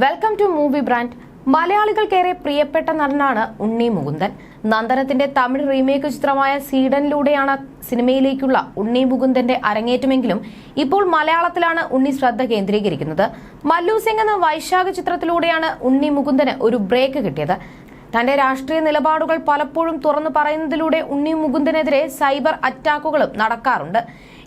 Welcome to movie brand മലയാളികൾക്കേറെ പ്രിയപ്പെട്ട നടനാണ് ഉണ്ണി മുകുന്ദൻ. നന്ദനത്തിന്റെ തമിഴ് റീമേക്ക് ചിത്രമായ സീഡനിലൂടെയാണ് സിനിമയിലേക്കുള്ള ഉണ്ണി മുകുന്ദന്റെ അരങ്ങേറ്റമെങ്കിലും ഇപ്പോൾ മലയാളത്തിലാണ് ഉണ്ണി ശ്രദ്ധ കേന്ദ്രീകരിക്കുന്നത്. മല്ലു സിംഗ് എന്ന വൈശാഖ ചിത്രത്തിലൂടെയാണ് ഉണ്ണി മുകുന്ദന് ഒരു ബ്രേക്ക് കിട്ടിയത്. തന്റെ രാഷ്ട്രീയ നിലപാടുകൾ പലപ്പോഴും തുറന്നു പറയുന്നതിലൂടെ ഉണ്ണി മുകുന്ദനെതിരെ സൈബർ അറ്റാക്കുകളും നടക്കാറുണ്ട്.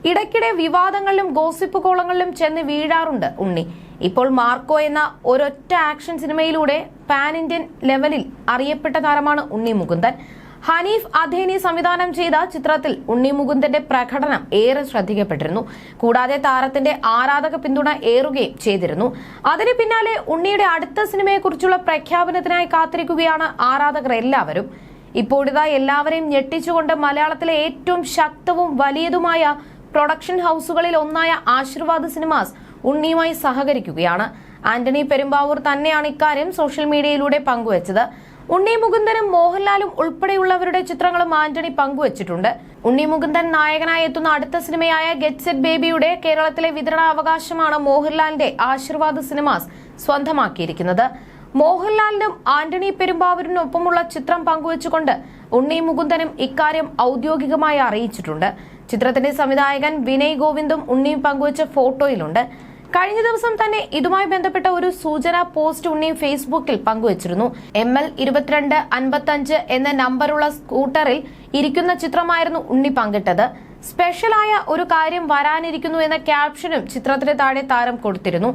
ഇടയ്ക്കിടെ വിവാദങ്ങളിലും ഗോസിപ്പ് കോളങ്ങളിലും ചെന്ന് വീഴാറുണ്ട് ഉണ്ണി. ഇപ്പോൾ മാർക്കോ എന്ന ഒരൊറ്റ ആക്ഷൻ സിനിമയിലൂടെ പാൻ ഇന്ത്യൻ ലെവലിൽ അറിയപ്പെട്ട താരമാണ് ഉണ്ണി മുകുന്ദൻ. ഹനീഫ് അധേനി സംവിധാനം ചെയ്ത ചിത്രത്തിൽ ഉണ്ണി മുകുന്ദന്റെ പ്രകടനം ഏറെ ശ്രദ്ധിക്കപ്പെട്ടിരുന്നു. കൂടാതെ താരത്തിന്റെ ആരാധക പിന്തുണ ഏറുകയും ചെയ്തിരുന്നു. അതിന് പിന്നാലെ ഉണ്ണിയുടെ അടുത്ത സിനിമയെക്കുറിച്ചുള്ള പ്രഖ്യാപനത്തിനായി കാത്തിരിക്കുകയാണ് ആരാധകർ എല്ലാവരും. ഇപ്പോഴിതാ എല്ലാവരെയും ഞെട്ടിച്ചുകൊണ്ട് മലയാളത്തിലെ ഏറ്റവും ശക്തവും വലിയതുമായ പ്രൊഡക്ഷൻ ഹൗസുകളിൽ ഒന്നായ ആശീർവാദ് സിനിമാസ് ഉണ്ണിയുമായി സഹകരിക്കുകയാണ്. ആന്റണി പെരുമ്പാവൂർ തന്നെയാണ് ഇക്കാര്യം സോഷ്യൽ മീഡിയയിലൂടെ പങ്കുവച്ചത്. ഉണ്ണി മുകുന്ദനും മോഹൻലാലും ഉൾപ്പെടെയുള്ളവരുടെ ചിത്രങ്ങളും ആന്റണി പങ്കുവച്ചിട്ടുണ്ട്. ഉണ്ണി മുകുന്ദൻ നായകനായി എത്തുന്ന അടുത്ത സിനിമയായ ഗെറ്റ് സെറ്റ് ബേബിയുടെ കേരളത്തിലെ വിതരണാവകാശമാണ് മോഹൻലാലിന്റെ ആശീർവാദ് സിനിമാസ് സ്വന്തമാക്കിയിരിക്കുന്നത്. മോഹൻലാലിനും ആന്റണി പെരുമ്പാവൂരിനും ഒപ്പമുള്ള ചിത്രം പങ്കുവച്ചുകൊണ്ട് ഉണ്ണി മുകുന്ദനും ഇക്കാര്യം ഔദ്യോഗികമായി അറിയിച്ചിട്ടുണ്ട്. ചിത്രത്തിന്റെ സംവിധായകൻ വിനയ് ഗോവിന്ദും ഉണ്ണിയും പങ്കുവച്ച ഫോട്ടോയിലുണ്ട്. കഴിഞ്ഞ ദിവസം തന്നെ ഇതുമായി ബന്ധപ്പെട്ട ഒരു സൂചന പോസ്റ്റ് ഉണ്ണി ഫേസ്ബുക്കിൽ പങ്കുവച്ചിരുന്നു. എം എൽ ഇരുപത്തിരണ്ട് അൻപത്തഞ്ച് എന്ന നമ്പറുള്ള സ്കൂട്ടറിൽ ഇരിക്കുന്ന ചിത്രമായിരുന്നു ഉണ്ണി പങ്കിട്ടത്. സ്പെഷ്യലായ ഒരു കാര്യം വരാനിരിക്കുന്നു എന്ന ക്യാപ്ഷനും ചിത്രത്തിന് താഴെ താരം കൊടുത്തിരുന്നു.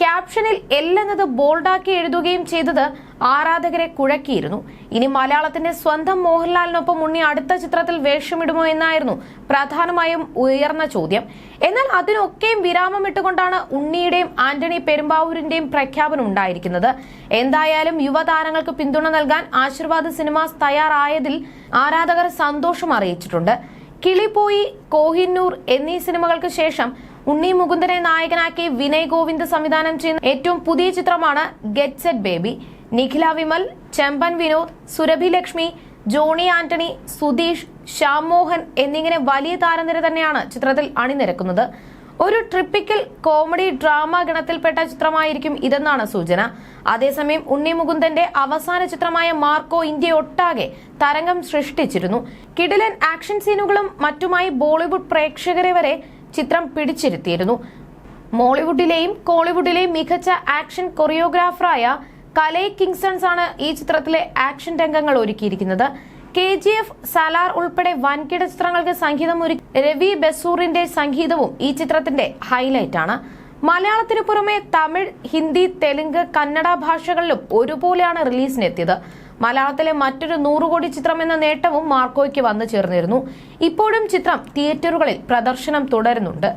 ക്യാപ്ഷനിൽ എൽ എന്നത് ബോൾഡാക്കി എഴുതുകയും ചെയ്തത് ആരാധകരെ കുഴക്കിയിരുന്നു. ഇനി മലയാളത്തിന്റെ സ്വന്തം മോഹൻലാലിനൊപ്പം ഉണ്ണി അടുത്ത ചിത്രത്തിൽ വേഷമിടുമോ എന്നായിരുന്നു പ്രധാനമായും ഉയർന്ന ചോദ്യം. എന്നാൽ അതിനൊക്കെയും വിരാമം ഇട്ടുകൊണ്ടാണ് ഉണ്ണിയുടെയും ആന്റണി പെരുമ്പാവൂരിന്റെയും പ്രഖ്യാപനം ഉണ്ടായിരിക്കുന്നത്. എന്തായാലും യുവതാരങ്ങൾക്ക് പിന്തുണ നൽകാൻ ആശീർവാദ് സിനിമാസ് തയ്യാറായതിൽ ആരാധകർ സന്തോഷം അറിയിച്ചിട്ടുണ്ട്. കിളിപ്പോയി കോഹിന്നൂർ എന്നീ സിനിമകൾക്ക് ശേഷം ഉണ്ണി മുകുന്ദനെ നായകനാക്കി വിനയ് ഗോവിന്ദ് സംവിധാനം ചെയ്യുന്ന ഏറ്റവും പുതിയ ചിത്രമാണ് get set baby. Nikhila Vimal Chemban Vinod Surabhi Lakshmi Johny Antony Sudheesh Shyam Mohan എന്നിങ്ങനെ വലിയ താരനിര തന്നെയാണ് ചിത്രത്തിൽ അണിനിരക്കുന്നത്. ഒരു ട്രിപ്പിക്കൽ കോമഡി ഡ്രാമ ഗണത്തിൽപ്പെട്ട ചിത്രമായിരിക്കും ഇതെന്നാണ് സൂചന. അതേസമയം ഉണ്ണി മുകുന്ദന്റെ അവസാന ചിത്രമായ മാർക്കോ ഇന്ത്യ ഒട്ടാകെ തരംഗം സൃഷ്ടിച്ചിരുന്നു. കിടിലൻ ആക്ഷൻ സീനുകളും മറ്റുമായി ബോളിവുഡ് പ്രേക്ഷകരെ വരെ ചിത്രം പിടിച്ചിരുത്തിയിരുന്നു. മോളിവുഡിലെയും കോളിവുഡിലെയും മികച്ച ആക്ഷൻ കൊറിയോഗ്രാഫറായ കലൈ കിങ്സൺസ് ആണ് ഈ ചിത്രത്തിലെ ആക്ഷൻ രംഗങ്ങൾ ഒരുക്കിയിരിക്കുന്നത്. കെ ജി എഫ് സലാർ ഉൾപ്പെടെ വൻകിട ചിത്രങ്ങൾക്ക് സംഗീതം ഒരു രവി ബസൂറിന്റെ സംഗീതവും ഈ ചിത്രത്തിന്റെ ഹൈലൈറ്റ് ആണ് മലയാളത്തിനു പുറമെ തമിഴ് ഹിന്ദി തെലുങ്ക് കന്നഡ ഭാഷകളിലും ഒരുപോലെയാണ് റിലീസിനെത്തിയത്. മലയാളത്തിലെ മറ്റൊരു നൂറുകോടി ചിത്രം എന്ന നേട്ടവും മാർക്കോയ്ക്ക് വന്നു ചേർന്നിരുന്നു. ഇപ്പോഴും ചിത്രം തിയേറ്ററുകളിൽ പ്രദർശനം തുടരുന്നുണ്ട്.